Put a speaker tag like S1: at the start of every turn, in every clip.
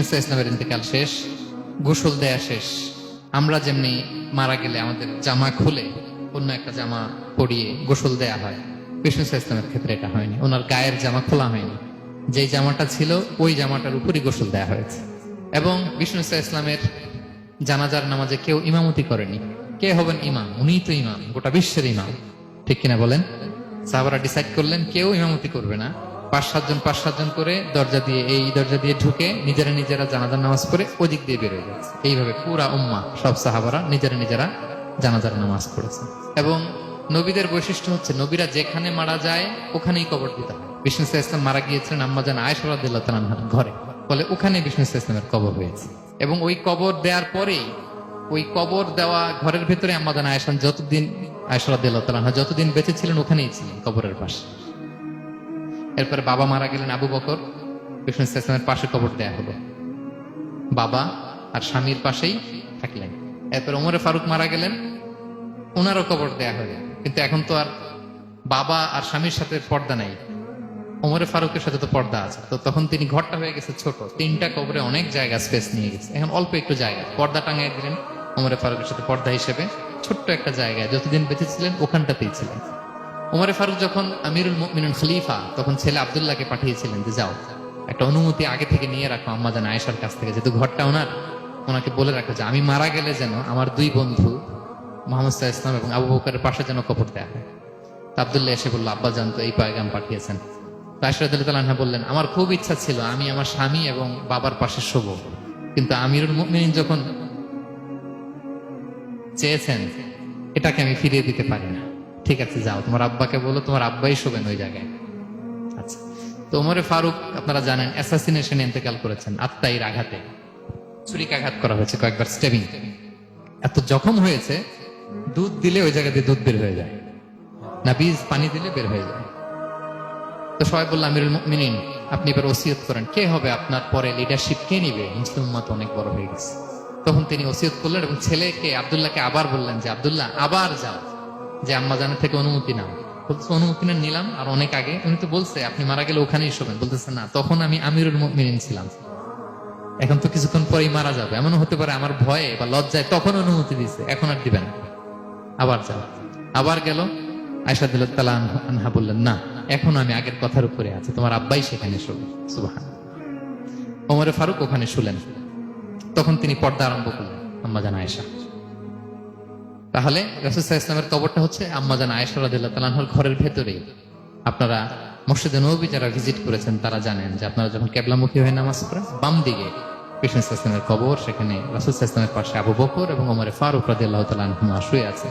S1: ইসা ইসলামের ইন্তেকাল শেষ, গোসল দেয়া শেষ। আমরা যেমনি মারা গেলে আমাদের জামা খুলে, অন্য একটা জামা পরিয়ে গোসল দেয়া হয়। ইসা ইসলামের ক্ষেত্রে এটা হয়নি। ওনার গায়ের জামা খোলা হয়নি। যেই জামাটা ছিল, ওই জামাটার উপরই গোসল দেয়া হয়েছে। এবং বিষ্ণু ইসা ইসলামের জানাজার নামাজে কেউ ইমামতি করেনি। কে হবেন ইমাম? উনি তো ইমাম, গোটা বিশ্বের ইমাম। ঠিক কিনা বলেন? সাহাবারা ডিসাইড করলেন, কেউ ইমামতি করবে না। পাঁচ সাতজন পাঁচ সাতজন করে দরজা দিয়ে, এই দরজা দিয়ে ঢুকে নিজেরা নিজেরা জানাজার নামাজ পড়ে ওদিক দিয়ে বেরোয় যাচ্ছে এইভাবে পুরা উম্মা, সব সাহাবারা নিজেরা নিজেরা জানাজার নামাজ পড়েছে। এবং নবীদের বৈশিষ্ট্য হচ্ছে নবীরা যেখানে মারা যায়, ওখানেই কবর দিতে হয়। বিষ্ণু ইসা ইসলাম মারা গিয়েছিলেন আম্মাজান আয়সরাদিল্লাহ তালানহার ঘরে। ফলে ওখানে বিষ্ণু ইসা ইসলামের কবর হয়েছে। এবং ওই কবর দেওয়ার পরেই ওই কবর দেওয়া ঘরের ভেতরে আম্মাদান আয়সান যতদিন আয়সরাদিল্লাহ তালানহা যতদিন বেঁচে ছিলেন ওখানেই ছিলেন কবরের পাশে। এরপরে বাবা মারা গেলেন আবু বকর। বিষ্ণু ইসলামের পাশে কবর দেয়া হলো। বাবা আর স্বামীর পাশেই থাকলেন। এরপর ওমরে ফারুক মারা গেলেন। ওনারও কবর দেয়া হলো। কিন্তু এখন তো আর বাবা আর স্বামীর সাথে পর্দা নাই। ওমরে ফারুকের সাথে তো পর্দা আছে। তো তখন তিনি ঘরটা হয়ে গেছে ছোট। তিনটা কবরে অনেক জায়গা স্পেস নিয়ে গেছে। এখন অল্প একটু জায়গা। পর্দা টাঙিয়ে দিলেন ওমরে ফারুকের সাথে পর্দা হিসেবে। ছোট্ট একটা জায়গায় যতদিন বেঁচে ছিলেন ওখানটাতেই ছিলেন। ওমরে ফারুক যখন আমিরুল মিনুন খলিফা, তখন ছেলে আবদুল্লাহকে পাঠিয়েছিলেন যে যাও, একটা অনুমতি আগে থেকে নিয়ে রাখো আম্মা জান আয়েশার কাছ থেকে, যেহেতু ঘরটা ওনার, ওনাকে বলে রাখো যে আমি মারা গেলে যেন আমার দুই বন্ধু মোহাম্মদ ইসলাম এবং আবু বকরের পাশে যেন কবর দেয়া হয়। আবদুল্লাহ এসে বলল, আব্বা জান, তো এই পায়গাম পাঠিয়েছেন। রাশিদাল্লাহ বললেন, আমার খুব ইচ্ছা ছিল, আমি আমার স্বামী এবং বাবার পাশে শোব। কিন্তু আমিরুল মুমিনিন যখন চেয়েছেন, এটাকে আমি ফিরিয়ে দিতে পারি না। ঠিক আছে, যাও। তোমার আব্বাকে বলো, তোমার আব্বাই শোবেন ওই জায়গায়। আচ্ছা। তো ওমরে ফারুক, আপনারা জানেন অ্যাসাসিনেশন ইন্তেকাল করেছেন আত্মাইর আঘাতে ছুরিকাঘাত করা হয়েছে কয়েকবার স্টেবিং এত জখম হয়েছে, দুধ দিলে ওই জায়গা দিয়ে দুধ বের হয়ে যায়। না বীজ পানি দিলে বের হয়ে যায়। তো সবাই বলল, আমিরুল মিনিন আপনি এবার ওসিয়ত করেন। কে হবে আপনার পরে লিডারশিপ কে নিবে? মুসলিম উম্মাত অনেক বড় হয়ে গেছে। তখন তিনি ওসিয়ত করলেন এবং ছেলেকে, আবদুল্লাহকে আবার বললেন যে, আবদুল্লাহ, আবার যাও। যে আম্মা জানের থেকে অনুমতি নাও। বলতেছে অনুমতি না, নিলাম। আর অনেক আগে উনি তো বলছে, আপনি মারা গেলে ওখানেই শোবেন। বলতেছে, না, তখন আমি আমিরুল মিনিন ছিলাম। এখন তো কিছুক্ষণ পরেই মারা যাবে। এমন হতে পারে আমার ভয়ে বা লজ্জায় তখন অনুমতি দিছে এখন আর দিবেন আবার যাও। আবার গেল। আয়সা দিল তালা আনহা বললেন, না, এখন আমি আগের কথার উপরে আছে। তোমার আব্বাই সেখানে শোবে। সুবাহান ওমরে ফারুক ওখানে শুলেন। তখন তিনি পর্দা আরম্ভ করলেন, আম্মা জান আয়েশা। তাহলে রাসুসাহ ইসলামের কবরটা হচ্ছে আম্মা জান আয়েশা রাদিল্লাহ তালাহর ঘরের ভেতরেই। আপনারা মসজিদে নবী যারা ভিজিট করেছেন, তারা জানেন যে আপনারা যখন কেবলামুখী হয়ে নামাজ পড়েন, বাম দিকে কৃষ্ণ কবর, সেখানে রাসুসাহ ইসলামের পাশে আবু বকর এবং ওমরে ফারুক রাদিল্লাহ তালাহ শুয়ে আছে।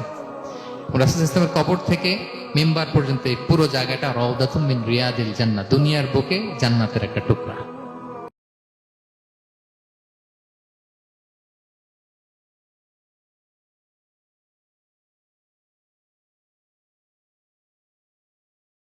S1: রাসুল ইসলামের কবর থেকে মেম্বার পর্যন্ত এই পুরো জায়গাটা রওদাতুম মিন রিয়াদিল জান্নাত দুনিয়ার বুকে জান্নাতের একটা টুকরা।